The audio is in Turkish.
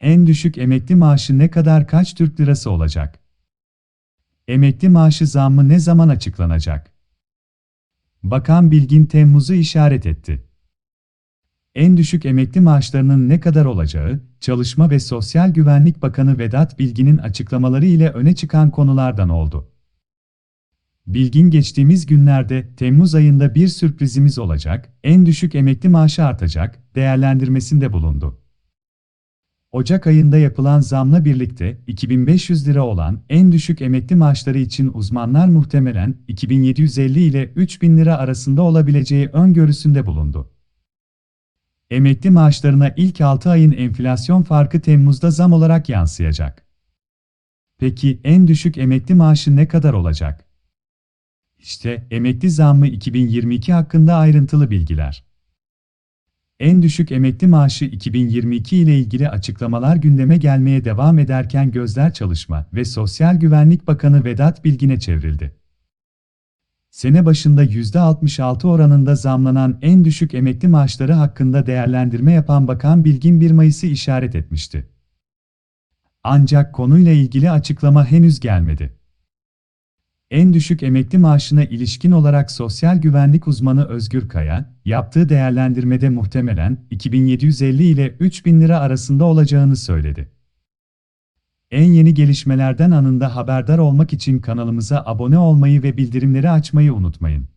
En düşük emekli maaşı ne kadar kaç Türk lirası olacak? Emekli maaşı zammı ne zaman açıklanacak? Bakan Bilgin Temmuz'u işaret etti. En düşük emekli maaşlarının ne kadar olacağı, Çalışma ve Sosyal Güvenlik Bakanı Vedat Bilgin'in açıklamaları ile öne çıkan konulardan oldu. Bilgin geçtiğimiz günlerde Temmuz ayında bir sürprizimiz olacak, en düşük emekli maaşı artacak değerlendirmesinde bulundu. Ocak ayında yapılan zamla birlikte 2500 lira olan en düşük emekli maaşları için uzmanlar muhtemelen 2750 ile 3000 lira arasında olabileceği öngörüsünde bulundu. Emekli maaşlarına ilk 6 ayın enflasyon farkı Temmuz'da zam olarak yansıyacak. Peki en düşük emekli maaşı ne kadar olacak? İşte emekli zammı 2022 hakkında ayrıntılı bilgiler. En düşük emekli maaşı 2022 ile ilgili açıklamalar gündeme gelmeye devam ederken gözler Çalışma ve Sosyal Güvenlik Bakanı Vedat Bilgin'e çevrildi. Sene başında %66 oranında zamlanan en düşük emekli maaşları hakkında değerlendirme yapan Bakan Bilgin 1 Mayıs'ı işaret etmişti. Ancak konuyla ilgili açıklama henüz gelmedi. En düşük emekli maaşına ilişkin olarak sosyal güvenlik uzmanı Özgür Kaya, yaptığı değerlendirmede muhtemelen 2750 ile 3000 lira arasında olacağını söyledi. En yeni gelişmelerden anında haberdar olmak için kanalımıza abone olmayı ve bildirimleri açmayı unutmayın.